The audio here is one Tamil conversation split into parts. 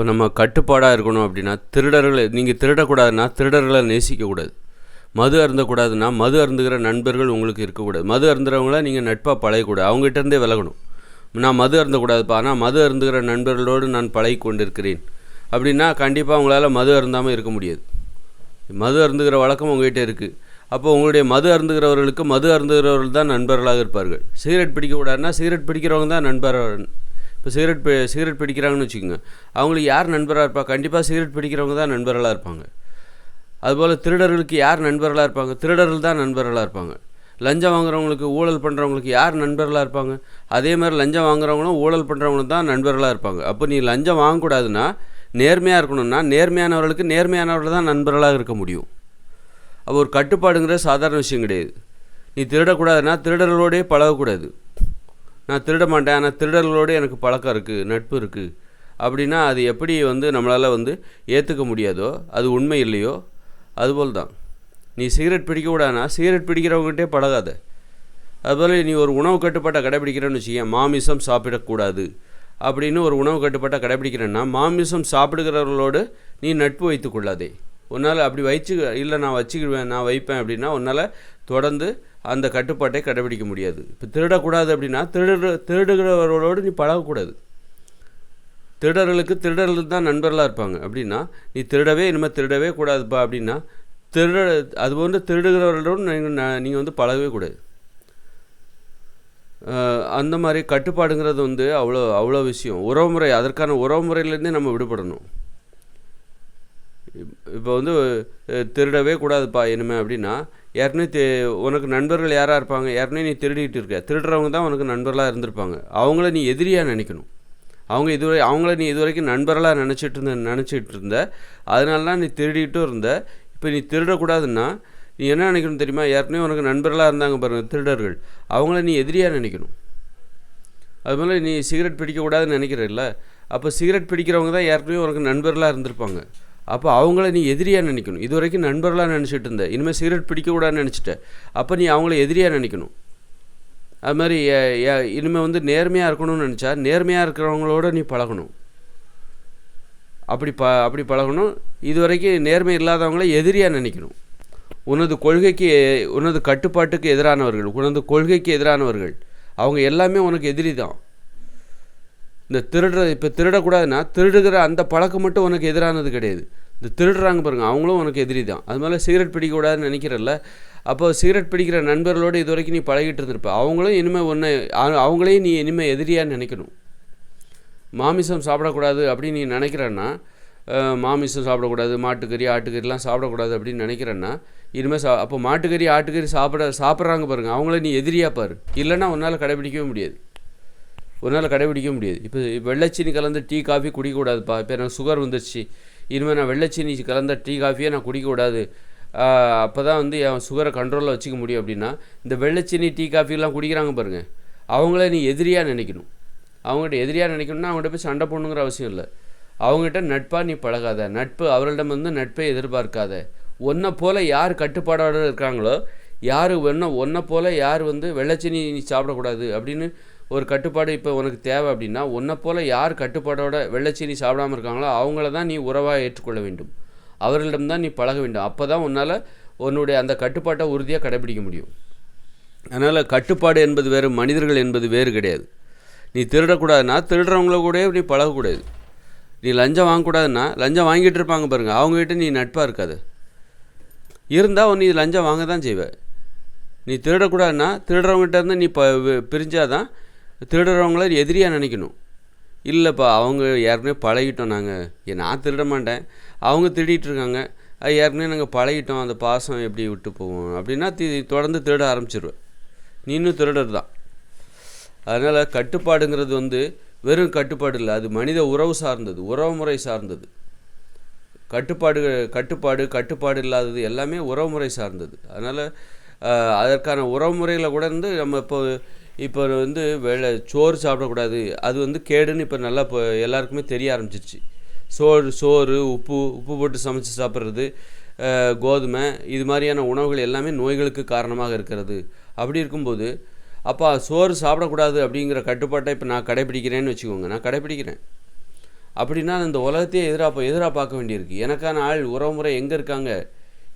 இப்போ நம்ம கட்டுப்பாடாக இருக்கணும் அப்படின்னா திருடர்களை நீங்கள் திருடக்கூடாதுன்னா திருடர்களை நேசிக்கக்கூடாது மது அருந்தக்கூடாதுன்னா மது அருந்துகிற நண்பர்கள் உங்களுக்கு இருக்கக்கூடாது மது அருந்துறவங்கள நீங்கள் நட்பாக பழகக்கூடாது. அவங்ககிட்டருந்தே விலகணும். நான் மது அருந்தக்கூடாதுப்பா. ஆனால் மது அருந்துகிற நண்பர்களோடு நான் பழகி கொண்டிருக்கிறேன் அப்படின்னா கண்டிப்பாக உங்களால் மது அருந்தாமல் இருக்க முடியாது. மது அருந்துகிற வழக்கம் உங்ககிட்ட இருக்குது அப்போ உங்களுடைய மது அருந்துகிறவர்களுக்கு மது அருந்துகிறவர்கள் தான் நண்பர்களாக இருப்பார்கள். சிகரெட் பிடிக்கக்கூடாதுன்னா சிகரெட் பிடிக்கிறவங்க தான் நண்பர் இப்போ சிகரெட் பி சிகரெட் பிடிக்கிறாங்கன்னு வச்சுக்கோங்க. அவங்களுக்கு யார் நண்பராக இருப்பா? கண்டிப்பாக சிகரெட் பிடிக்கிறவங்க தான் நண்பர்களாக இருப்பாங்க. அதுபோல் திருடர்களுக்கு யார் நண்பர்களாக இருப்பாங்க? திருடர்கள் தான் நண்பர்களாக இருப்பாங்க. லஞ்சம் வாங்குறவங்களுக்கு ஊழல் பண்ணுறவங்களுக்கு யார் நண்பர்களாக இருப்பாங்க? அதே மாதிரி லஞ்சம் வாங்குறவங்களும் ஊழல் பண்ணுறவங்களும் தான் நண்பர்களாக இருப்பாங்க. அப்போ நீ லஞ்சம் வாங்கக்கூடாதுன்னா நேர்மையாக இருக்கணும்னா நேர்மையானவர்களுக்கு நேர்மையானவர்கள் தான் நண்பர்களாக இருக்க முடியும். அப்போ ஒரு கட்டுப்பாடுங்கிறது சாதாரண விஷயம் கிடையாது. நீ திருடக்கூடாதுன்னா திருடர்களோடே பழகக்கூடாது. நான் திருட மாட்டேன் ஆனால் திருடர்களோடு எனக்கு பழக்கம் இருக்குது நட்பு இருக்குது அப்படின்னா அது எப்படி வந்து நம்மளால் வந்து ஏற்றுக்க முடியாதோ அது உண்மை இல்லையோ அதுபோல் தான். நீ சிகரெட் பிடிக்கக்கூடாதுன்னா சிகரெட் பிடிக்கிறவங்ககிட்டே பழகாத. அதுபோல் நீ ஒரு உணவு கட்டுப்பாட்டை கடைபிடிக்கிறேன்னு வச்சுக்கேன் மாமிசம் சாப்பிடக்கூடாது. அப்படின்னு ஒரு உணவு கட்டுப்பாட்டை கடைபிடிக்கிறேன்னா மாமிசம் சாப்பிடுகிறவர்களோடு நீ நட்பு வைத்து கொள்ளாதே. உன்னால் அப்படி வச்சு இல்லை நான் வச்சுக்கிடுவேன் நான் வைப்பேன் அப்படின்னா உன்னால் தொடர்ந்து அந்த கட்டுப்பாட்டை கடைபிடிக்க முடியாது. இப்போ திருடக்கூடாது அப்படின்னா திருடு திருடுகிறவர்களோடு நீ பழகக்கூடாது. திருடர்களுக்கு திருடர்கள் தான் நண்பர்களாக இருப்பாங்க. அப்படின்னா நீ திருடவே இனிமேல் திருடவே கூடாதுப்பா அப்படின்னா திருட அது போன்று திருடுகிறவர்களோடு நீங்கள் நீங்கள் வந்து பழகவே கூடாது. அந்த மாதிரி கட்டுப்பாடுங்கிறது வந்து அவ்வளோ அவ்வளோ விஷயம். உறவுமுறை அதற்கான உறவுமுறையிலேருந்தே நம்ம விடுபடணும். இப்போ வந்து திருடவே கூடாதுப்பா இனிமே அப்படின்னா ஏற்கனவே தெ உனக்கு நண்பர்கள் யாராக இருப்பாங்க? ஏற்கனவே நீ திருடிக்கிட்டு இருக்க. திருடுறவங்க தான் உனக்கு நண்பர்களாக இருந்திருப்பாங்க. அவங்கள நீ எதிரியாக நினைக்கணும். அவங்க இதுவரை அவங்கள நீ இது வரைக்கும் நண்பர்களாக நினச்சிட்டு இருந்த நினச்சிட்டு இருந்த அதனால தான் நீ திருடிக்கிட்டும் இருந்த. இப்போ நீ திருடக்கூடாதுன்னா நீ என்ன நினைக்கணும் தெரியுமா? ஏற்கனவே உனக்கு நண்பர்களாக இருந்தாங்க பாருங்கள் திருடர்கள். அவங்கள நீ எதிரியாக நினைக்கணும். அதுபோல் நீ சிகரெட் பிடிக்கக்கூடாதுன்னு நினைக்கிறல்ல. அப்போ சிகரெட் பிடிக்கிறவங்க தான் ஏற்கனவே உனக்கு நண்பர்களாக இருந்திருப்பாங்க. அப்போ அவங்கள நீ எதிரியாக நினைக்கணும். இது வரைக்கும் நண்பர்களாக நினச்சிட்டு இருந்த. இனிமேல் சிகரெட் பிடிக்கக்கூடாதுன்னு நினச்சிட்ட. அப்போ நீ அவங்கள எதிரியாக நினைக்கணும். அது மாதிரி இனிமேல் வந்து நேர்மையாக இருக்கணும்னு நினச்சா நேர்மையாக இருக்கிறவங்களோட நீ பழகணும். அப்படி ப அப்படி பழகணும். இது வரைக்கும் நேர்மை இல்லாதவங்கள எதிரியாக நினைக்கணும். உனது கொள்கைக்கு உனது கட்டுப்பாட்டுக்கு எதிரானவர்கள் உனது கொள்கைக்கு எதிரானவர்கள். அவங்க எல்லாமே உனக்கு எதிரி தான். இந்த திருடுற இப்போ திருடக்கூடாதுன்னா திருடுகிற அந்த பழக்கம் மட்டும் உனக்கு எதிரானது கிடையாது. இந்த திருடுறாங்க பாருங்க அவங்களும் உனக்கு எதிரி தான். அது மாதிரி சிகரெட் பிடிக்கக்கூடாதுன்னு நினைக்கிறல்ல. அப்போ சிகரெட் பிடிக்கிற நண்பர்களோடு இது வரைக்கும் நீ பழகிட்டு இருந்திருப்ப. அவங்களும் இனிமேல் ஒன்று அவங்களையும் நீ இனிமேல் எதிரியாக நினைக்கணும். மாமிசம் சாப்பிடக்கூடாது அப்படின்னு நீ நினைக்கிறன்னா மாமிசம் சாப்பிடக்கூடாது மாட்டுக்கறி ஆட்டுக்கறிலாம் சாப்பிடக்கூடாது அப்படின்னு நினைக்கிறேன்னா இனிமேல் சா அப்போ மாட்டுக்கறி ஆட்டுக்கறி சாப்பிட சாப்பிட்றாங்க பாருங்கள் அவங்கள நீ எதிரியாக பாரு. இல்லைன்னா உன்னால் கடைபிடிக்கவே முடியாது. ஒரு நாள் கடைபிடிக்க முடியாது. இப்போ வெள்ளைச்சீனி கலந்து டீ காஃபி குடிக்கக்கூடாதுப்பா. இப்போ எனக்கு சுகர் வந்துருச்சு. இனிமேல் நான் வெள்ளைச்சீனி கலந்த டீ காஃபியை நான் குடிக்கக்கூடாது. அப்போ தான் வந்து என் சுகரை கண்ட்ரோலில் வச்சுக்க முடியும் அப்படின்னா இந்த வெள்ளைச்சீனி டீ காஃபிலாம் குடிக்கிறாங்க பாருங்கள் அவங்கள நீ எதிரியாக நினைக்கணும். அவங்ககிட்ட எதிரியாக நினைக்கணும்னா அவங்ககிட்ட போய் சண்டை போடணுங்கிற அவசியம் இல்லை. அவங்ககிட்ட நட்பாக நீ பழகாத. நட்பு அவர்களிடம் வந்து நட்பை எதிர்பார்க்காத. ஒன்றை போல் யார் கட்டுப்பாடோடு இருக்காங்களோ யார் ஒன்றை ஒன்றை போல் யார் வந்து வெள்ளைச்சீனி நீ சாப்பிடக்கூடாது அப்படின்னு ஒரு கட்டுப்பாடு இப்போ உனக்கு தேவை அப்படின்னா உன்னை போல் யார் கட்டுப்பாடோட வெள்ளைச்சீனி சாப்பிடாமல் இருக்காங்களோ அவங்கள தான் நீ உறவாக ஏற்றுக்கொள்ள வேண்டும். அவர்களிடம் தான் நீ பழக வேண்டும். அப்போ தான் உன்னால் உன்னுடைய அந்த கட்டுப்பாட்டை உறுதியாக கடைபிடிக்க முடியும். அதனால் கட்டுப்பாடு என்பது வேறு மனிதர்கள் என்பது வேறு கிடையாது. நீ திருடக்கூடாதுன்னா திருடுறவங்கள கூட நீ பழகக்கூடாது. நீ லஞ்சம் வாங்கக்கூடாதுன்னா லஞ்சம் வாங்கிட்டு இருப்பாங்க பாருங்கள் அவங்ககிட்ட நீ நட்பாக இருக்காது. இருந்தால் நீ லஞ்சம் வாங்க தான் செய்வ. நீ திருடக்கூடாதுன்னா திருடுறவங்ககிட்ட இருந்து நீ ப பிரிஞ்சாதான் திருடுறவங்கள எதிரியாக நினைக்கணும். இல்லைப்பா அவங்க ஏற்கனவே பழகிட்டோம் நாங்கள் நான் திருட மாட்டேன். அவங்க திருடிட்டுருக்காங்க அது ஏற்கனவே நாங்கள் பழகிட்டோம். அந்த பாசம் எப்படி விட்டு போவோம் அப்படின்னா தி தொடர்ந்து திருட ஆரம்பிச்சிருவேன். நீனும் இன்னும் திருடர் தான் அதனால் கட்டுப்பாடுங்கிறது வந்து வெறும் கட்டுப்பாடு இல்லை. அது மனித உறவு சார்ந்தது உறவு முறை சார்ந்தது. கட்டுப்பாடு கட்டுப்பாடு கட்டுப்பாடு இல்லாதது எல்லாமே உறவுமுறை சார்ந்தது. அதனால் அதற்கான உறவுமுறையில் கூட இருந்து நம்ம இப்போ இப்போ வந்து வெள்ளை சோறு சாப்பிடக்கூடாது. அது வந்து கேடுன்னு இப்போ நல்லா இப்போ எல்லாருக்குமே தெரிய ஆரம்பிச்சிருச்சு. சோறு சோறு உப்பு உப்பு போட்டு சமைச்சு சாப்பிட்றது கோதுமை இது மாதிரியான உணவுகள் எல்லாமே நோய்களுக்கு காரணமாக இருக்கிறது. அப்படி இருக்கும்போது அப்போ சோறு சாப்பிடக்கூடாது அப்படிங்கிற கட்டுப்பாட்டை இப்போ நான் கடைப்பிடிக்கிறேன்னு வச்சுக்கோங்க. நான் கடைப்பிடிக்கிறேன் அப்படின்னா இந்த உலகத்தையே எதிராக எதிராக பார்க்க வேண்டியிருக்கு. எனக்கான ஆள் உறவுமுறை எங்கே இருக்காங்க?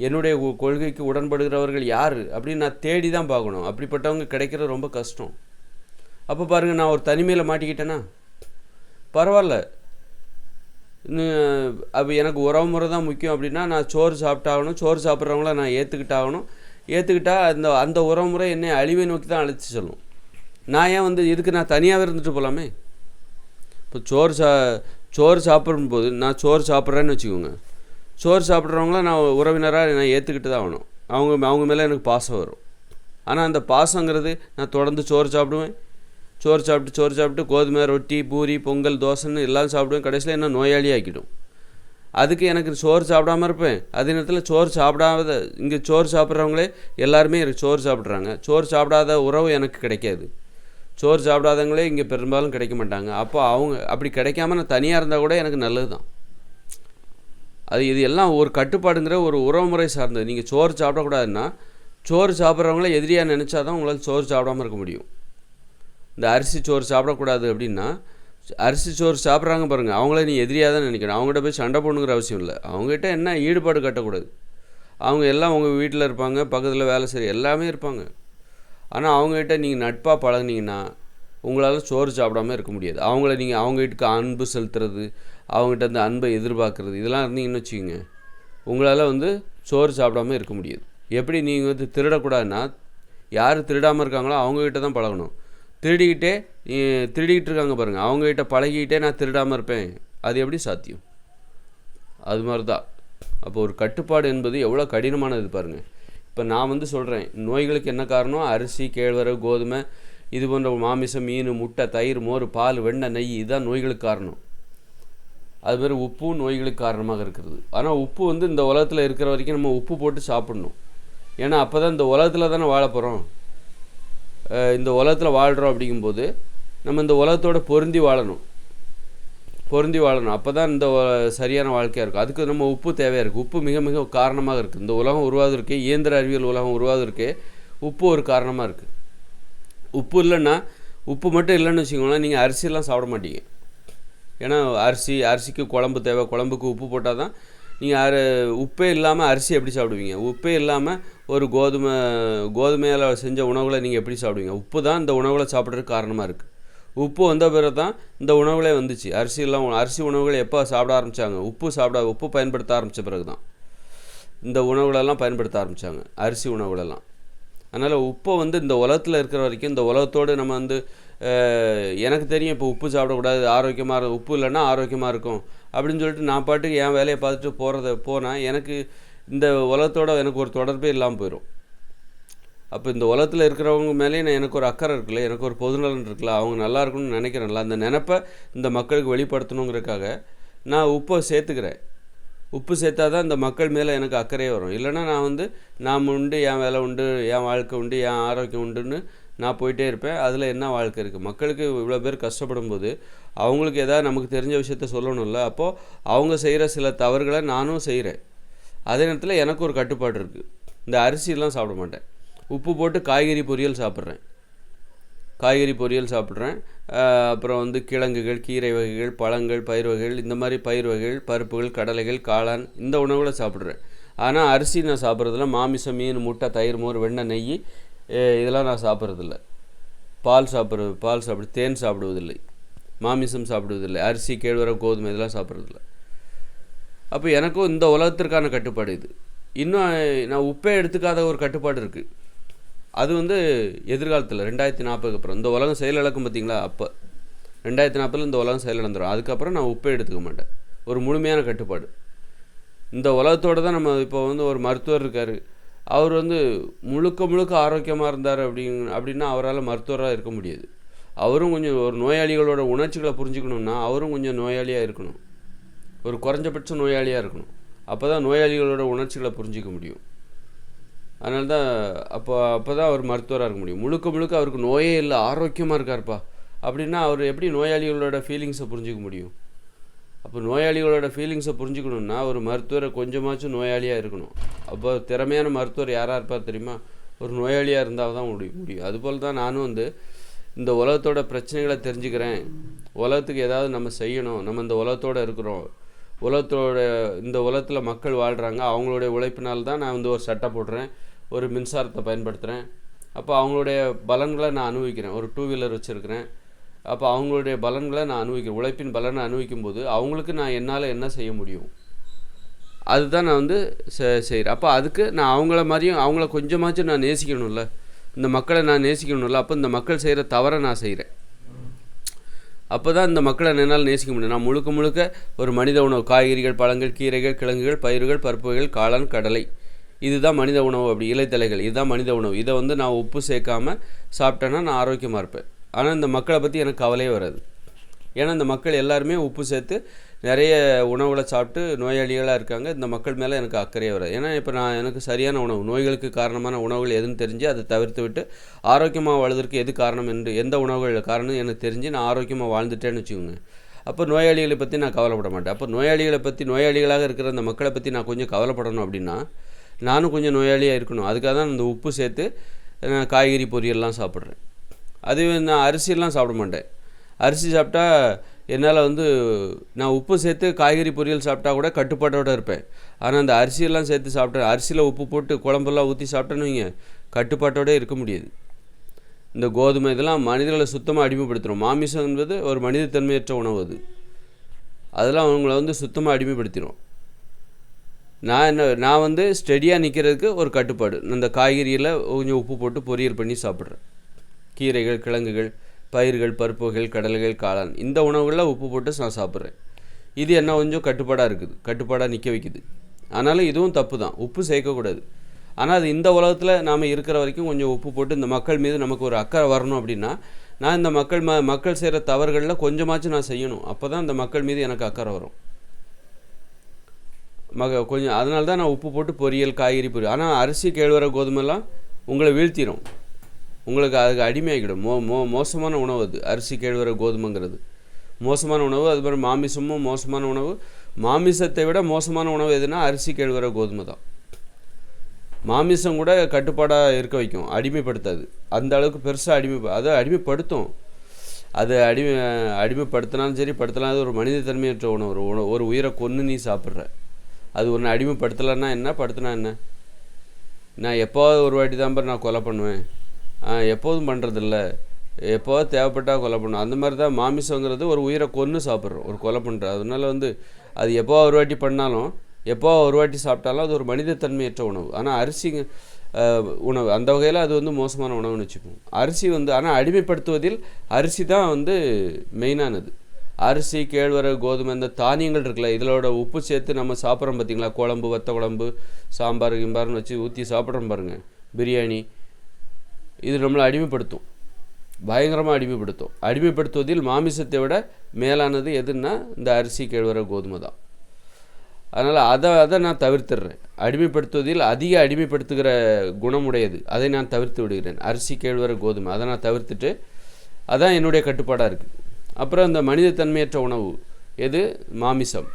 என்னுடைய கொள்கைக்கு உடன்படுகிறவர்கள் யார்? அப்படின்னு நான் தேடி தான் பார்க்கணும். அப்படிப்பட்டவங்க கிடைக்கிறது ரொம்ப கஷ்டம். அப்போ பாருங்கள் நான் ஒரு தனிமையில் மாட்டிக்கிட்டேன்னா பரவாயில்ல. இன்னும் அப்போ எனக்கு உறவு முறை தான் முக்கியம் அப்படின்னா நான் சோறு சாப்பிட்டாகணும் சோறு சாப்பிட்றவங்கள நான் ஏற்றுக்கிட்டாகணும் ஏற்றுக்கிட்டா அந்த அந்த உறவு முறை என்னை அழிவை நோக்கி தான் அழைச்சி செல்லும். நான் ஏன் வந்து இதுக்கு நான் தனியாகவே இருந்துட்டு போகலாமே இப்போ சோறு சா சோறு சாப்பிடும்போது நான் சோறு சாப்பிட்றேன்னு வச்சுக்கோங்க. சோறு சாப்பிட்றவங்கள நான் உறவினராக நான் ஏற்றுக்கிட்டு தான் ஆகணும். அவங்க அவங்க மேலே எனக்கு பாசம் வரும். ஆனால் அந்த பாசங்கிறது நான் தொடர்ந்து சோறு சாப்பிடுவேன். சோறு சாப்பிட்டு சோறு சாப்பிட்டு கோதுமை ரொட்டி பூரி பொங்கல் தோசைன்னு எல்லாம் சாப்பிடுவேன். கடைசியில் என்ன நோயாளி ஆக்கிடும் அதுக்கு எனக்கு சோறு சாப்பிடாம இருப்பேன். அதே நேரத்தில் சோறு சாப்பிடாத இங்கே சோறு சாப்பிட்றவங்களே எல்லாருமே எனக்கு சோறு சாப்பிட்றாங்க. சோறு சாப்பிடாத உறவு எனக்கு கிடைக்காது. சோறு சாப்பிடாதவங்களே இங்கே பெரும்பாலும் கிடைக்க மாட்டாங்க. அப்போ அவங்க அப்படி கிடைக்காம நான் தனியாக இருந்தால் கூட எனக்கு நல்லது தான் அது இது எல்லாம் ஒரு கட்டுப்பாடுங்கிற ஒரு உறவுமுறை சார்ந்தது. நீங்கள் சோறு சாப்பிடக்கூடாதுன்னா சோறு சாப்பிட்றவங்கள எதிரியாக நினச்சா தான் உங்களால் சோறு சாப்பிடாம இருக்க முடியும். இந்த அரிசி சோறு சாப்பிடக்கூடாது அப்படின்னா அரிசி சோறு சாப்பிட்றாங்க பாருங்கள் அவங்கள நீ எதிரியாக தான் நினைக்கணும். அவங்ககிட்ட போய் சண்டை போடணுங்கிற அவசியம் இல்லை. அவங்ககிட்ட என்ன ஈடுபாடு கட்டக்கூடாது. அவங்க எல்லாம் உங்கள் வீட்டில் இருப்பாங்க பக்கத்தில் வேலை செய்ய எல்லாமே இருப்பாங்க. ஆனால் அவங்ககிட்ட நீங்கள் நட்பாக பழகுனீங்கன்னா உங்களால் சோறு சாப்பிடாம இருக்க முடியாது. அவங்கள நீங்கள் அவங்க வீட்டுக்கு அன்பு செலுத்துறது அவங்ககிட்ட அந்த அன்பை எதிர்பார்க்குறது. இதெல்லாம் இருந்தீங்கன்னு வச்சுக்கோங்க. உங்களால் வந்து சோறு சாப்பிடாம இருக்க முடியாது. எப்படி நீங்கள் வந்து திருடக்கூடாதுன்னா யார் திருடாமல் இருக்காங்களோ அவங்கக்கிட்ட தான் பழகணும். திருடிக்கிட்டே திருடிக்கிட்டு இருக்காங்க பாருங்கள் அவங்ககிட்ட பழகிக்கிட்டே நான் திருடாமல் இருப்பேன். அது எப்படி சாத்தியம்? அது மாதிரி தான் அப்போ ஒரு கட்டுப்பாடு என்பது எவ்வளோ கடினமானது பாருங்கள் இப்போ நான் வந்து சொல்கிறேன் நோய்களுக்கு என்ன காரணம்? அரிசி கேழ்வரகு கோதுமை இது போன்ற மாமிசம் மீன் முட்டை தயிர் மோர் பால் வெண்ணெய் நெய் இதுதான் நோய்களுக்கு காரணம். அது மாதிரி உப்பும் நோய்களுக்கு காரணமாக இருக்கிறது. ஆனால் உப்பு வந்து இந்த உலகத்தில் இருக்கிற வரைக்கும் நம்ம உப்பு போட்டு சாப்பிட்ணும். ஏன்னா அப்போ தான் இந்த உலகத்தில் தானே வாழ போகிறோம் இந்த உலகத்தில் வாழ்கிறோம் அப்படிங்கும்போது நம்ம இந்த உலகத்தோட பொருந்தி வாழணும். பொருந்தி வாழணும். அப்போ தான் இந்த சரியான வாழ்க்கையாக இருக்கும். அதுக்கு நம்ம உப்பு தேவையாக இருக்குது உப்பு மிக மிக காரணமாக இருக்குது இந்த உலகம் உருவாவதற்கு இயந்திர அறிவியல் உலகம் உருவாவதற்கு உப்பு ஒரு காரணமாக இருக்குது உப்பு இல்லைன்னா உப்பு மட்டும் இல்லைன்னு வச்சுக்கோங்களேன் நீங்கள் அரிசியெல்லாம் சாப்பிட மாட்டீங்க. ஏன்னா அரிசி அரிசிக்கு குழம்பு தேவை குழம்புக்கு உப்பு போட்டால் தான் நீங்கள் அரு உப்பே இல்லாமல் அரிசி எப்படி சாப்பிடுவீங்க? உப்பே இல்லாமல் ஒரு கோதுமை கோதுமையால் செஞ்ச உணவுகளை நீங்கள் எப்படி சாப்பிடுவீங்க? உப்பு தான் இந்த உணவுகளை சாப்பிட்றதுக்கு காரணமாக இருக்குது உப்பு வந்த பிறகு தான் இந்த உணவுகளே வந்துச்சு. அரிசியெல்லாம் உ- அரிசி உணவுகளை எப்போ சாப்பிட ஆரம்பித்தாங்க உப்பு சாப்பிட உப்பு பயன்படுத்த ஆரம்பித்த பிறகு தான் இந்த உணவுகளெல்லாம் பயன்படுத்த ஆரம்பித்தாங்க அரிசி உணவுகளெல்லாம். அதனால் உப்பை வந்து இந்த உலகத்தில் இருக்கிற வரைக்கும் இந்த உலகத்தோடு நம்ம வந்து எனக்கு தெரியும் இப்போ உப்பு சாப்பிடக்கூடாது ஆரோக்கியமாக இருக்கும் உப்பு இல்லைன்னா ஆரோக்கியமாக இருக்கும். அப்படின்னு சொல்லிட்டு நான் பாட்டுக்கு என் வேலையை பார்த்துட்டு போகிறத போனால் எனக்கு இந்த உலகத்தோட எனக்கு ஒரு தொடர்பே இல்லாமல் போயிடும் அப்போ இந்த உலகத்தில் இருக்கிறவங்க மேலேயும் நான் எனக்கு ஒரு அக்கறை இருக்குல்ல எனக்கு ஒரு பொதுநலன் இருக்குல்ல அவங்க நல்லா இருக்கணும்னு நினைக்கிறேன்ல அந்த நினப்பை இந்த மக்களுக்கு வெளிப்படுத்தணுங்கிறதுக்காக நான் உப்பை சேர்த்துக்கிறேன். உப்பு சேர்த்தா தான் இந்த மக்கள் மேலே எனக்கு அக்கறையே வரும். இல்லைன்னா நான் வந்து நான் உண்டு என் வேலை உண்டு என் வாழ்க்கை உண்டு என் ஆரோக்கியம் உண்டுன்னு நான் போயிட்டே இருப்பேன். அதில் என்ன வாழ்க்கை இருக்குது மக்களுக்கு இவ்வளோ பேர் கஷ்டப்படும் போது அவங்களுக்கு ஏதாவது நமக்கு தெரிஞ்ச விஷயத்த சொல்லணும்ல? அப்போது அவங்க செய்கிற சில தவறுகளை நானும் செய்கிறேன் அதே நேரத்தில் எனக்கு ஒரு கட்டுப்பாடு இருக்குது இந்த அரிசிலாம் சாப்பிட மாட்டேன். உப்பு போட்டு காய்கறி பொரியல் சாப்பிட்றேன். காய்கறி பொரியல் சாப்பிட்றேன். அப்புறம் வந்து கிழங்குகள் கீரை வகைகள் பழங்கள் பயிர் வகைகள் இந்த மாதிரி பயிர் வகைகள் பருப்புகள் கடலைகள் காளான் இந்த உணவுகளை சாப்பிட்றேன். ஆனால் அரிசி நான் சாப்பிட்றதுல மாமிசம் மீன் முட்டை தயிர் மோர் வெண்ணெய் நெய் இதெல்லாம் நான் சாப்பிட்றதில்ல. பால் சாப்பிட்றது பால் சாப்பிடு தேன் சாப்பிடுவதில்லை. மாமிசம் சாப்பிடுவதில்லை. அரிசி கேழ்வரம் கோதுமை இதெல்லாம் சாப்பிட்றதில்ல. அப்போ எனக்கும் இந்த உலகத்திற்கான கட்டுப்பாடு இது. இன்னும் நான் உப்பே எடுத்துக்காத ஒரு கட்டுப்பாடு இருக்குது அது வந்து எதிர்காலத்தில் ரெண்டாயிரத்தி நாற்பதுக்கு அப்புறம். இந்த உலகம் செயலிழக்கும் பார்த்தீங்களா? அப்போ. ரெண்டாயிரத்தி நாற்பதில் இந்த உலகம் செயலிழந்துடும் அதுக்கப்புறம் நான் உப்பே எடுத்துக்க மாட்டேன். ஒரு முழுமையான கட்டுப்பாடு. இந்த உலகத்தோட தான் நம்ம இப்போ வந்து ஒரு மருத்துவர் இருக்கார். அவர் வந்து முழுக்க முழுக்க ஆரோக்கியமாக இருந்தார் அப்படிங் அப்படின்னா அவரால் மருத்துவராக இருக்க முடியாது. அவரும் கொஞ்சம் ஒரு நோயாளிகளோட உணர்ச்சிகளை புரிஞ்சுக்கணுன்னா அவரும் கொஞ்சம் நோயாளியாக இருக்கணும். ஒரு குறைஞ்சபட்ச நோயாளியாக இருக்கணும். அப்போ தான் நோயாளிகளோட உணர்ச்சிகளை புரிஞ்சிக்க முடியும். அதனால தான் அப்போ அப்போ தான் அவர் மருத்துவராக இருக்க முடியும். முழுக்க முழுக்க அவருக்கு நோயே இல்லை ஆரோக்கியமாக இருக்காருப்பா. அப்படின்னா அவர் எப்படி நோயாளிகளோட ஃபீலிங்ஸை புரிஞ்சிக்க முடியும்? அப்போ நோயாளிகளோட ஃபீலிங்ஸை புரிஞ்சுக்கணுன்னா ஒரு மருத்துவரை கொஞ்சமாச்சும் நோயாளியாக இருக்கணும். அப்போ திறமையான மருத்துவர் யாராக இருப்பார் தெரியுமா? ஒரு நோயாளியாக இருந்தால் தான் முடியும். முடியும் அதுபோல் தான் நானும் வந்து இந்த உலகத்தோட பிரச்சனைகளை தெரிஞ்சுக்கிறேன். உலகத்துக்கு ஏதாவது நம்ம செய்யணும். நம்ம இந்த உலகத்தோடு இருக்கிறோம். உலகத்தோட இந்த உலகத்தில் மக்கள் வாழ்கிறாங்க அவங்களுடைய உழைப்பினால் தான் நான் வந்து ஒரு சட்டை போடுறேன். ஒரு மின்சாரத்தை பயன்படுத்துகிறேன் அப்போ அவங்களுடைய பலன்களை நான் அனுபவிக்கிறேன். ஒரு டூ வீலர் வச்சுருக்கிறேன். அப்போ அவங்களுடைய பலன்களை நான் அனுபவிக்கிறேன். உழைப்பின் பலனை அனுபவிக்கும் போது அவங்களுக்கு நான் என்னால் என்ன செய்ய முடியும்? அதுதான் நான் வந்து செ செய்கிறேன் அப்போ அதுக்கு நான் அவங்கள மாதிரியும் அவங்கள கொஞ்சமாச்சும் நான் நேசிக்கணும்ல. இந்த மக்களை நான் நேசிக்கணும்ல. அப்போ இந்த மக்கள் செய்கிற தவறை நான் செய்கிறேன் அப்போ தான் இந்த மக்களை என்னால் நேசிக்க முடியும். நான் முழுக்க முழுக்க ஒரு மனித உணவு காய்கறிகள் பழங்கள் கீரைகள் கிழங்குகள் பயிர்கள் பருப்புகள் காளான் கடலை. இதுதான் மனித உணவு அப்படி. இலைத்தலைகள். இதுதான் மனித உணவு. இதை வந்து நான் உப்பு சேர்க்காம சாப்பிட்டேன்னா நான் ஆரோக்கியமாக இருப்பேன். ஆனால் இந்த மக்களை பற்றி எனக்கு கவலையே வராது. ஏன்னா இந்த மக்கள் எல்லாருமே உப்பு சேர்த்து நிறைய உணவுகளை சாப்பிட்டு நோயாளிகளாக இருக்காங்க. இந்த மக்கள் மேலே எனக்கு அக்கறையே வராது. ஏன்னா இப்போ நான் எனக்கு சரியான உணவு நோய்களுக்கு காரணமான உணவுகள் எதுன்னு தெரிஞ்சு அதை தவிர்த்து விட்டு ஆரோக்கியமாக வாழ்வதற்கு எது காரணம் என்று எந்த உணவுகள் காரணம் எனக்கு தெரிஞ்சு நான் ஆரோக்கியமாக வாழ்ந்துட்டேன்னு வச்சுக்கோங்க. அப்போ நோயாளிகளை பற்றி நான் கவலைப்பட மாட்டேன். அப்போ நோயாளிகளை பற்றி நோயாளிகளாக இருக்கிற அந்த மக்களை பற்றி நான் கொஞ்சம் கவலைப்படணும் அப்படின்னா நானும் கொஞ்சம் நோயாளியாக இருக்கணும். அதுக்காக தான் இந்த உப்பு சேர்த்து நான் காய்கறி பொரியல்லாம் சாப்பிட்றேன். அதுவே நான் அரிசியெல்லாம் சாப்பிட மாட்டேன். அரிசி சாப்பிட்டா என்னால் வந்து நான் உப்பு சேர்த்து காய்கறி பொரியல் சாப்பிட்டா கூட கட்டுப்பாட்டோடு இருப்பேன். ஆனால் அந்த அரிசியெல்லாம் சேர்த்து சாப்பிட்டேன் அரிசியில் உப்பு போட்டு குழம்பெல்லாம் ஊற்றி சாப்பிட்டேன்னு வைங்க கட்டுப்பாட்டோடே இருக்க முடியாது. இந்த கோதுமை இதெல்லாம் மனிதர்களை சுத்தமாக அடிமைப்படுத்துகிறோம் மாமிசம் என்பது ஒரு மனிதத்தன்மையற்ற உணவு அது. அதெல்லாம் அவங்கள வந்து சுத்தமாக அடிமைப்படுத்திடும் நான் என்ன நான் வந்து ஸ்டெடியாக நிற்கிறதுக்கு ஒரு கட்டுப்பாடு. இந்த காய்கறியில் கொஞ்சம் உப்பு போட்டு பொரியல் பண்ணி சாப்பிட்றேன். கீரைகள் கிழங்குகள் பயிர்கள் பருப்புகள் கடலைகள் காளான். இந்த உணவுகளில் உப்பு போட்டு நான் சாப்பிட்றேன். இது என்ன கொஞ்சம் கட்டுப்பாடாக இருக்குது. கட்டுப்பாடாக நிற்க வைக்குது. ஆனாலும் இதுவும் தப்பு தான். உப்பு சேர்க்கக்கூடாது. ஆனால் அது இந்த உலகத்தில் நாம் இருக்கிற வரைக்கும் கொஞ்சம் உப்பு போட்டு இந்த மக்கள் மீது நமக்கு ஒரு அக்கறை வரணும் அப்படின்னா நான் இந்த மக்கள் ம மக்கள் செய்கிற தவறுகளில் கொஞ்சமாச்சும் நான் செய்யணும். அப்போ தான் இந்த மக்கள் மீது எனக்கு அக்கறை வரும். மக கொஞ்சம் அதனால தான் நான் உப்பு போட்டு பொரியல் காய்கறி பொரியல். ஆனால் அரிசி கேழ்வர கோதுமைலாம் உங்களை வீழ்த்திடும் உங்களுக்கு அதுக்கு அடிமையாகிடும். மோ மோ மோசமான உணவு அது. அரிசி கேழ்வரை கோதுமைங்கிறது. மோசமான உணவு அது மாதிரி மாமிசமும் மோசமான உணவு. மாமிசத்தை விட மோசமான உணவு எதுனா அரிசி கேழ்வர கோதுமை தான். மாமிசம் கூட கட்டுப்பாடாக இருக்க வைக்கும். அடிமைப்படுத்தாது. அந்த அளவுக்கு பெருசாக அடிமை அதை அடிமைப்படுத்தும். அது அடிமை அடிமைப்படுத்தினாலும் சரி படுத்தலாம். அது ஒரு மனிதத்தன்மையற்ற உணவு. ஒரு உணவு ஒரு உயிரை கொன்று நீ சாப்பிட்ற. அது ஒன்று அடிமைப்படுத்தலைன்னா என்ன? படுத்தினா என்ன? நான் எப்போவாது ஒரு வாட்டி தான் நான் கொலை பண்ணுவேன். எப்போதும் பண்ணுறதில்ல எப்போது தேவைப்பட்டால் கொலை பண்ணும் அந்த மாதிரி தான் மாமிசங்கிறது ஒரு உயிரை கொன்று சாப்பிட்றோம் ஒரு கொலை பண்ணுற அதனால வந்து அது எப்போ ஒரு வாட்டி பண்ணாலும் எப்போ ஒரு வாட்டி சாப்பிட்டாலும் அது ஒரு மனிதத்தன்மையற்ற உணவு. ஆனால் அரிசிங்க உணவு அந்த வகையில் அது வந்து மோசமான உணவுன்னு வச்சுப்போம் அரிசி வந்து ஆனால் அடிமைப்படுத்துவதில் அரிசி தான் வந்து மெயினானது. அரிசி கேழ்வரகு கோதுமை இந்த தானியங்கள் இருக்குல்ல இதோட உப்பு சேர்த்து நம்ம சாப்பிட்றோம் பார்த்தீங்களா குழம்பு வத்த குழம்பு சாம்பார் கிம்பார்னு வச்சு ஊற்றி சாப்பிட்றோம் பாருங்கள் பிரியாணி இது நம்மளை அடிமைப்படுத்தும். பயங்கரமாக அடிமைப்படுத்தும். அடிமைப்படுத்துவதில் மாமிசத்தை விட மேலானது எதுன்னா இந்த அரிசி கேழ்வர கோதுமை தான். அதனால் அதை அதை நான் தவிர்த்துடுறேன். அடிமைப்படுத்துவதில் அதிக அடிமைப்படுத்துகிற குணமுடையது. அதை நான் தவிர்த்து விடுகிறேன். அரிசி கேழ்வர கோதுமை அதை நான் தவிர்த்துட்டு அதான் என்னுடைய கட்டுப்பாடாக இருக்குது அப்புறம் இந்த மனிதத்தன்மையற்ற உணவு எது? மாமிசம்.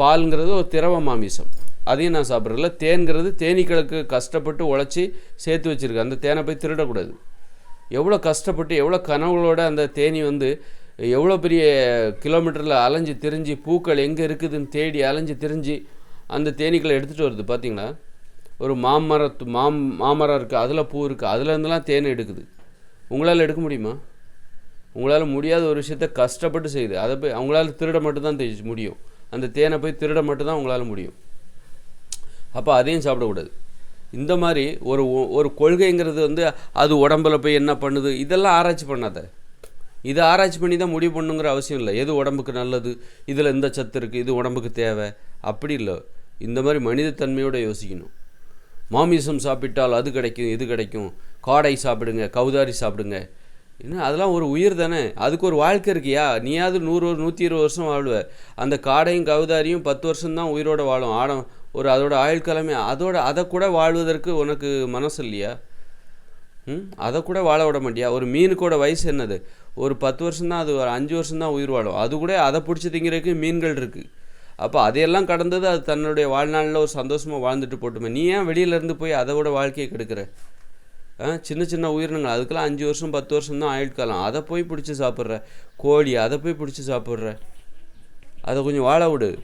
பால்ங்கிறது ஒரு திரவ மாமிசம். அதையும் நான் சாப்பிட்றதில்ல. தேன்கிறது தேனீக்களுக்கு கஷ்டப்பட்டு உழைச்சி சேர்த்து வச்சுருக்கேன் அந்த தேனை போய் திருடக்கூடாது. எவ்வளோ கஷ்டப்பட்டு எவ்வளோ கனவுகளோட அந்த தேனி வந்து எவ்வளோ பெரிய கிலோமீட்டரில் அலைஞ்சு திரிஞ்சு பூக்கள் எங்கே இருக்குதுன்னு தேடி அலைஞ்சு திரிஞ்சு அந்த தேனீக்களை எடுத்துகிட்டு வருது பார்த்தீங்களா? ஒரு மாமரத்து மாம் மாமரம் இருக்குது அதில் பூ இருக்குது அதுலேருந்துலாம் தேன் எடுக்குது. உங்களால் எடுக்க முடியுமா? உங்களால் முடியாத ஒரு விஷயத்த கஷ்டப்பட்டு செய்யுது. அதை போய் அவங்களால திருட மட்டும்தான் முடியும். அந்த தேனை போய் திருட மட்டும்தான் உங்களால் முடியும். அப்போ அதையும் சாப்பிடக்கூடாது. இந்த மாதிரி ஒரு ஒ- ஒரு கொள்கைங்கிறது வந்து அது உடம்புல போய் என்ன பண்ணுது? இதெல்லாம் ஆராய்ச்சி பண்ணாத. இதை ஆராய்ச்சி பண்ணி தான் முடிவு பண்ணுங்கிற அவசியம் இல்லை. எது உடம்புக்கு நல்லது? இதில் இந்த சத்து இருக்குது இது உடம்புக்கு தேவை. அப்படி இல்லை. இந்த மாதிரி மனிதத்தன்மையோடு யோசிக்கணும். மாமிசம் சாப்பிட்டால் அது கிடைக்கும் இது கிடைக்கும். காடை சாப்பிடுங்க கவுதாரி சாப்பிடுங்க. என்ன அதெல்லாம் ஒரு உயிர் தானே? அதுக்கு ஒரு வாழ்க்கை இருக்கியா? நீயாவது நூறு நூற்றி இருபது வருஷம் வாழ்வ. அந்த காடையும் கவுதாரியும் பத்து வருஷம்தான் உயிரோட வாழும். ஆடம் ஒரு அதோட ஆயுள் காலமே அதோட அதை கூட வாழ்வதற்கு உனக்கு மனசு இல்லையா? ம்? அதை கூட வாழ விட மாட்டியா? ஒரு மீனுக்கோட வயசு என்னது? ஒரு பத்து வருஷம்தான் அது ஒரு அஞ்சு வருஷம்தான் உயிர் வாழும். அது கூட அதை பிடிச்சி திங்கிறதுக்கு மீன்கள் இருக்குது அப்போ அதையெல்லாம் கடந்தது அது தன்னுடைய வாழ்நாளில் ஒரு சந்தோஷமாக வாழ்ந்துட்டு போட்டுமே. நீ ஏன் வெளியிலேருந்து போய் அதை விட வாழ்க்கையை கெடுக்கிற? ஆ, சின்ன சின்ன உயிரினங்கள். அதுக்கெல்லாம் அஞ்சு வருஷம் பத்து வருஷம் தான் ஆயுட்காலம் அதை போய் பிடிச்சி சாப்பிட்ற? கோழி அதை போய் பிடிச்சி சாப்பிட்ற? அதை கொஞ்சம் வாழ விடு.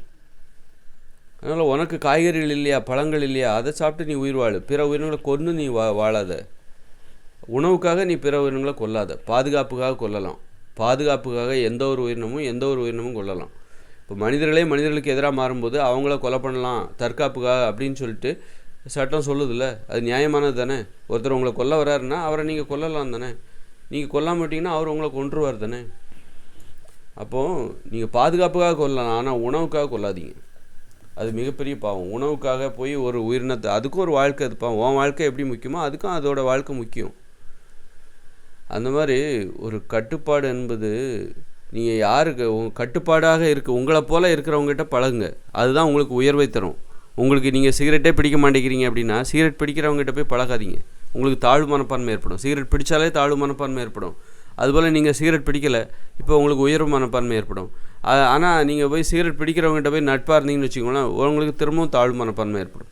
அதனால் உனக்கு காய்கறிகள் இல்லையா பழங்கள் இல்லையா அதை சாப்பிட்டு நீ உயிர் வாழு. பிற உயிரினங்களை கொன்று நீ வா வாழாத. உணவுக்காக நீ பிற உயிரினங்களை கொல்லாத. பாதுகாப்புக்காக கொல்லலாம். பாதுகாப்புக்காக எந்த ஒரு உயிரினமும் எந்த ஒரு உயிரினமும் கொல்லலாம். இப்போ மனிதர்களே மனிதர்களுக்கு எதிராக மாறும்போது அவங்கள கொலை பண்ணலாம் தற்காப்புக்காக அப்படின்னு சொல்லிட்டு சட்டம் சொல்லுதில்ல. அது நியாயமானது தானே? ஒருத்தர் உங்களை கொல்ல வராருன்னா அவரை நீங்கள் கொல்லலாம் தானே? நீங்கள் கொல்லாம விட்டீங்கன்னா அவர் உங்களை கொன்றுவார் தானே? அப்போது நீங்கள் பாதுகாப்புக்காக கொல்லலாம் ஆனால் உணவுக்காக கொல்லாதீங்க. அது மிகப்பெரிய பாவம். உணவுக்காக போய் ஒரு உயிரினத்தை அதுக்கும் ஒரு வாழ்க்கை அது பாவம். உன் வாழ்க்கை எப்படி முக்கியமோ அதுக்கும் அதோட வாழ்க்கை முக்கியம். அந்த மாதிரி ஒரு கட்டுப்பாடு என்பது நீங்கள் யாருக்கு உங்கள் கட்டுப்பாடாக இருக்க உங்களை போல் இருக்கிறவங்ககிட்ட பழகுங்க. அதுதான் உங்களுக்கு உயர்வை தரும். உங்களுக்கு நீங்கள் சிகரெட்டே பிடிக்க மாட்டேங்கிறீங்க அப்படின்னா சிகரெட் பிடிக்கிறவங்ககிட்ட போய் பழகாதீங்க. உங்களுக்கு தாழ்வு மனப்பான்மை ஏற்படும். சிகரெட் பிடிச்சாலே தாழ்வு மனப்பான்மை ஏற்படும். அதுபோல் நீங்கள் சிகரெட் பிடிக்கலை இப்போ உங்களுக்கு உயர்வு மனப்பான்மை ஏற்படும். ஆனால் நீங்கள் போய் சிகரெட் பிடிக்கிறவங்ககிட்ட போய் நட்பாக இருந்தீங்கன்னு வச்சுக்கோங்களேன் உங்களுக்கு திரும்பவும் தாழ்வு மனப்பான்மை ஏற்படும்.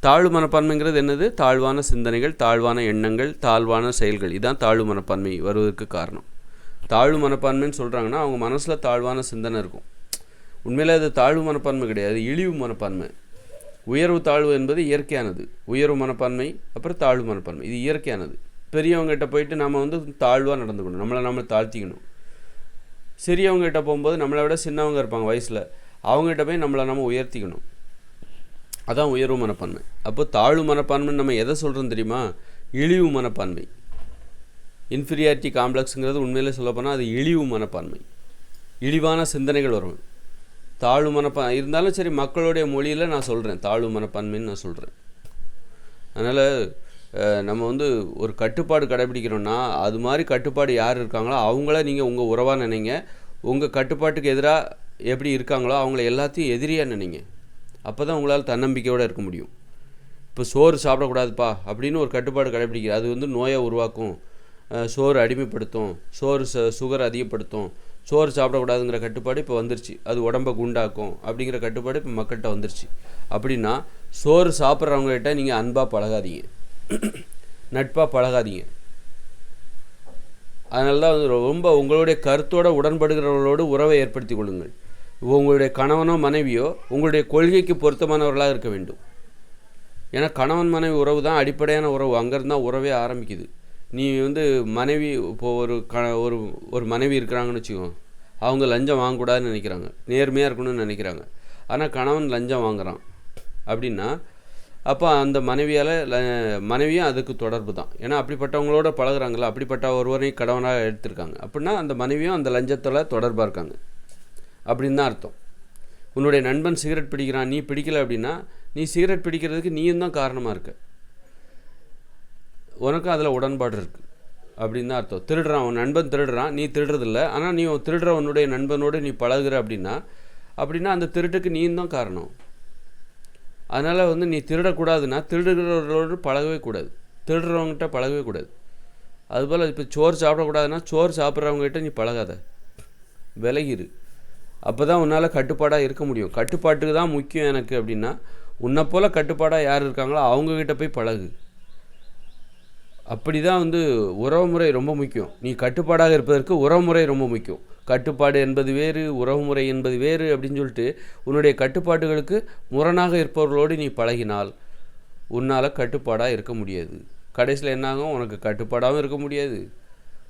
தாழ்வு மனப்பான்மைங்கிறது என்னது? தாழ்வான சிந்தனைகள் தாழ்வான எண்ணங்கள் தாழ்வான செயல்கள். இதுதான் தாழ்வு மனப்பான்மை வருவதற்கு காரணம். தாழ்வு மனப்பான்மைன்னு சொல்கிறாங்கன்னா அவங்க மனசில் தாழ்வான சிந்தனை இருக்கும். உண்மையில் அது தாழ்வு மனப்பான்மை கிடையாது இழிவு மனப்பான்மை. உயர்வு தாழ்வு என்பது இயற்கையானது. உயர்வு மனப்பான்மை அப்புறம் தாழ்வு மனப்பான்மை. இது இயற்கையானது. பெரியவங்ககிட்ட போயிட்டு நம்ம வந்து தாழ்வாக நடந்துக்கணும். நம்மளை நம்ம தாழ்த்திக்கணும். சிறியவங்ககிட்ட போகும்போது நம்மளை விட சின்னவங்க இருப்பாங்க வயசில். அவங்ககிட்ட போய் நம்மளை நம்ம உயர்த்திக்கணும். அதான் உயர்வு மனப்பான்மை. அப்போ தாழ்வு மனப்பான்மைன்னு நம்ம எதை சொல்கிறோம் தெரியுமா? இழிவு மனப்பான்மை. இன்ஃபீரியாரிட்டி காம்ப்ளெக்ஸுங்கிறது உண்மையிலே சொல்லப்போனால் அது இழிவு மனப்பான்மை. இழிவான சிந்தனைகள் வரும். தாழ்வு மனப்பா இருந்தாலும் சரி மக்களுடைய மொழியில் நான் சொல்கிறேன் தாழ்வு மனப்பான்மைன்னு நான் சொல்கிறேன் அதனால் நம்ம வந்து ஒரு கட்டுப்பாடு கடைபிடிக்கிறோன்னா அது மாதிரி கட்டுப்பாடு யார் இருக்காங்களோ அவங்கள நீங்கள் உங்கள் உறவாக நினைங்க. உங்கள் கட்டுப்பாட்டுக்கு எதிராக எப்படி இருக்காங்களோ அவங்கள எல்லாத்தையும் எதிரியாக நினைங்க. அப்போ தான் உங்களால் தன்னம்பிக்கையோடு இருக்க முடியும். இப்போ சோறு சாப்பிடக்கூடாதுப்பா அப்படின்னு ஒரு கட்டுப்பாடு கடைபிடிக்கிற அது வந்து நோயை உருவாக்கும். சோறு அடிமைப்படுத்தும். சோறு ச சுகர் அதிகப்படுத்தும். சோறு சாப்பிடக்கூடாதுங்கிற கட்டுப்பாடு இப்போ வந்துருச்சு. அது உடம்பை குண்டாக்கும் அப்படிங்கிற கட்டுப்பாடு இப்போ மக்கள்கிட்ட வந்துருச்சு. அப்படின்னா சோறு சாப்பிட்றவங்ககிட்ட நீங்கள் அன்பாக பழகாதீங்க. நட்பாக பழகாதீங்க. அதனால தான் வந்து ரொம்ப உங்களுடைய கருத்தோடு உடன்படுகிறவர்களோடு உறவை ஏற்படுத்தி கொள்ளுங்கள். உங்களுடைய கணவனோ மனைவியோ உங்களுடைய கொள்கைக்கு பொருத்தமானவர்களாக இருக்க வேண்டும். ஏன்னா கணவன் மனைவி உறவு தான் அடிப்படையான உறவு. அங்கேருந்து தான் உறவே ஆரம்பிக்குது. நீ வந்து மனைவி இப்போ ஒரு க ஒரு ஒரு மனைவி இருக்கிறாங்கன்னு வச்சுக்கோ. அவங்க லஞ்சம் வாங்கக்கூடாதுன்னு நினைக்கிறாங்க. நேர்மையாக இருக்கணும்னு நினைக்கிறாங்க. ஆனால் கணவன் லஞ்சம் வாங்குகிறான் அப்படின்னா அப்போ அந்த மனைவியால் மனைவியும் அதுக்கு தொடர்பு தான். ஏன்னா அப்படிப்பட்டவங்களோட பழகுறாங்களா அப்படிப்பட்ட ஒருவரையும் கடவனாக எடுத்திருக்காங்க. அப்படின்னா அந்த மனைவியும் அந்த லஞ்சத்தில் தொடர்பாக இருக்காங்க. அப்படின்னு தான் அர்த்தம். உன்னுடைய நண்பன் சிகரெட் பிடிக்கிறான் நீ பிடிக்கல அப்படின்னா நீ சிகரெட் பிடிக்கிறதுக்கு நீயும் தான் காரணமாக இருக்க. உனக்கும் அதில் உடன்பாடு இருக்குது அப்படின்னு தான் அர்த்தம். திருடுறான் உன் நண்பன் திருடுறான் நீ திருடுறதில்ல. ஆனால் நீ உன் திருடுற உன்னுடைய நண்பனோடு நீ பழகுற அப்படின்னா அப்படின்னா அந்த திருட்டுக்கு நீயும் தான் காரணம். அதனால் வந்து நீ திருடக்கூடாதுன்னா திருடுகிறவர்களோடு பழகவே கூடாது. திருடுறவங்ககிட்ட பழகவே கூடாது. அதுபோல் இப்போ சோறு சாப்பிடக்கூடாதுன்னா சோறு சாப்பிட்றவங்ககிட்ட நீ பழகாத. விலகிரு. அப்போ தான் உன்னால் கட்டுப்பாடாக இருக்க முடியும். கட்டுப்பாட்டுக்கு தான் முக்கியம் எனக்கு அப்படின்னா உன்னை போல் கட்டுப்பாடாக யார் இருக்காங்களோ அவங்கக்கிட்ட போய் பழகு. அப்படி தான் வந்து உறவுமுறை ரொம்ப முக்கியம். நீ கட்டுப்பாடாக இருப்பதற்கு உறவுமுறை ரொம்ப முக்கியம். கட்டுப்பாடு என்பது வேறு உறவுமுறை என்பது வேறு அப்படின்னு சொல்லிட்டு உன்னுடைய கட்டுப்பாடுகளுக்கு முரணாக இருப்பவர்களோடு நீ பழகினால் உன்னால் கட்டுப்பாடாக இருக்க முடியாது. கடைசியில் என்னாகும்? உனக்கு கட்டுப்பாடாகவும் இருக்க முடியாது.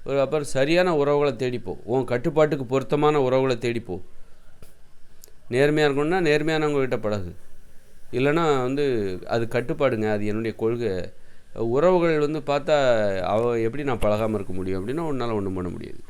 ஒரு அப்புறம் சரியான உறவுகளை தேடிப்போ உன் கட்டுப்பாட்டுக்கு பொருத்தமான உறவுகளை தேடிப்போ நேர்மையாக இருக்கணும்னா நேர்மையானவங்ககிட்ட பழகு. இல்லைன்னா வந்து அது கட்டுப்பாடுங்க. அது என்னுடைய கொள்கை. உறவுகள் வந்து பார்த்தா அவ எப்படி நான் பழகாமல் இருக்க முடியும் அப்படின்னா உன்னால் ஒன்றும் பண்ண முடியாது.